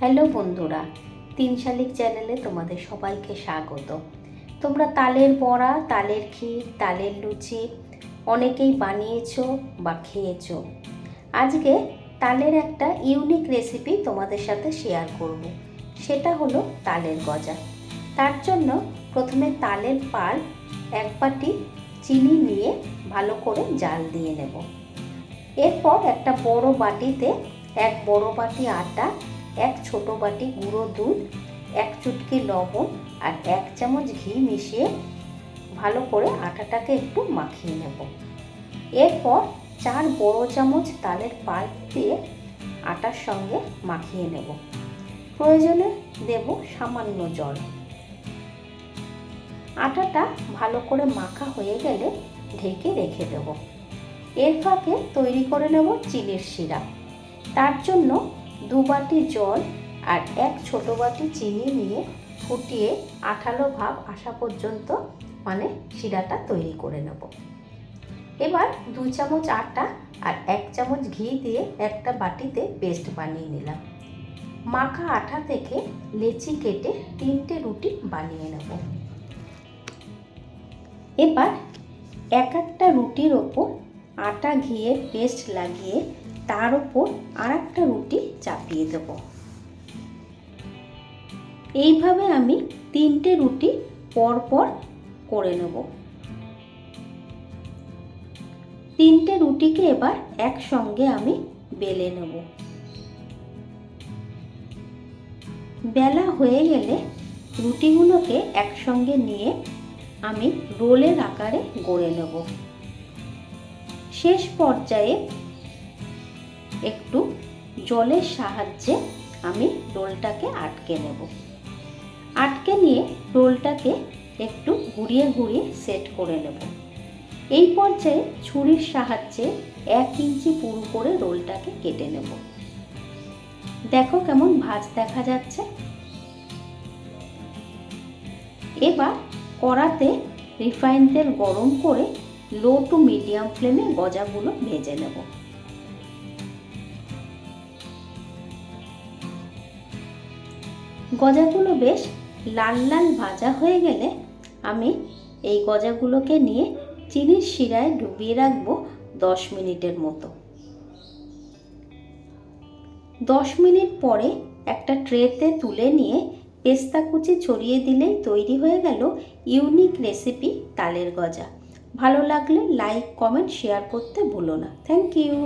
Hello বন্ধুরা, তিন শালিক চ্যানেলে তোমাদের সবাইকে স্বাগত। তোমরা তালের বড়া, তালের ক্ষীর, তালের লুচি অনেকেই বানিয়েছো বা খেয়েছো। আজকে তালের একটা ইউনিক রেসিপি তোমাদের সাথে শেয়ার করব। সেটা হলো তালের গজা। তার জন্য প্রথমে তালের পাল এক বাটি চিনি নিয়ে ভালো করে জাল দিয়ে নেব। এরপর একটা বড় বাটিতে এক বড় বাটি আটা এক ছোট বাটি গুঁড়ো দুধ, এক চুটকি লবণ আর এক চামচ ঘি মিশিয়ে ভালো করে আটাটাকে একটু মাখিয়ে নেব। এরপর চার বড় চামচ তালের পাল্প দিয়ে আটার সঙ্গে মাখিয়ে নেব। প্রয়োজনে দেব সামান্য জল। আটাটা ভালো করে মাখা হয়ে গেলে ঢেকে রেখে দেব। এর ফাঁকে তৈরি করে নেব চিনির শিরা। তার জন্য দু বাটি জল আর এক ছোট বাটি চিনি নিয়ে ফুটিয়ে আঠালো ভাব আসা পর্যন্ত মানে শিরাটা তৈরি করে নেব। এবার দু চামচ আটা আর এক চামচ ঘি দিয়ে একটা বাটিতে পেস্ট বানিয়ে নিলাম। মাখা আঠা থেকে লেচি কেটে তিনটে রুটি বানিয়ে নেব। এবার এক একটা রুটির ওপর আটা ঘিয়ে পেস্ট লাগিয়ে তার উপর আর একটা রুটি চাপিয়ে দেব। এইভাবে আমি তিনটে রুটি পরপর করে নেব। তিনটে রুটিকে এবার একসঙ্গে আমি বেলে নেব। বেলা হয়ে গেলে রুটিগুলোকে একসঙ্গে নিয়ে আমি রোলের আকারে গড়ে নেব। শেষ পর্যায়ে একটু জলের সাহায্যে আমি ডোলটাকে আটকে নেব। আটকে নিয়ে ডোলটাকে একটু ঘুরিয়ে ঘুরিয়ে সেট করে নেব। এই পর্যায়ে ছুরির সাহায্যে এক ইঞ্চি পুরু করে রোলটাকে কেটে নেব। দেখো কেমন ভাজ দেখা যাচ্ছে। এবার কড়াতে রিফাইন তেল গরম করে লো টু মিডিয়াম ফ্লেমে গজাগুলো ভেজে নেব। গজাগুলো বেশ লাল লাল ভাজা হয়ে গেলে আমি এই গজাগুলোকে নিয়ে চিনির শিরায় ডুবিয়ে রাখব দশ মিনিটের মতো। দশ মিনিট পরে একটা ট্রেতে তুলে নিয়ে পেস্তা কুচি ছড়িয়ে দিলেই তৈরি হয়ে গেল ইউনিক রেসিপি তালের গজা। ভালো লাগলে লাইক কমেন্ট শেয়ার করতে ভুলো না। Thank you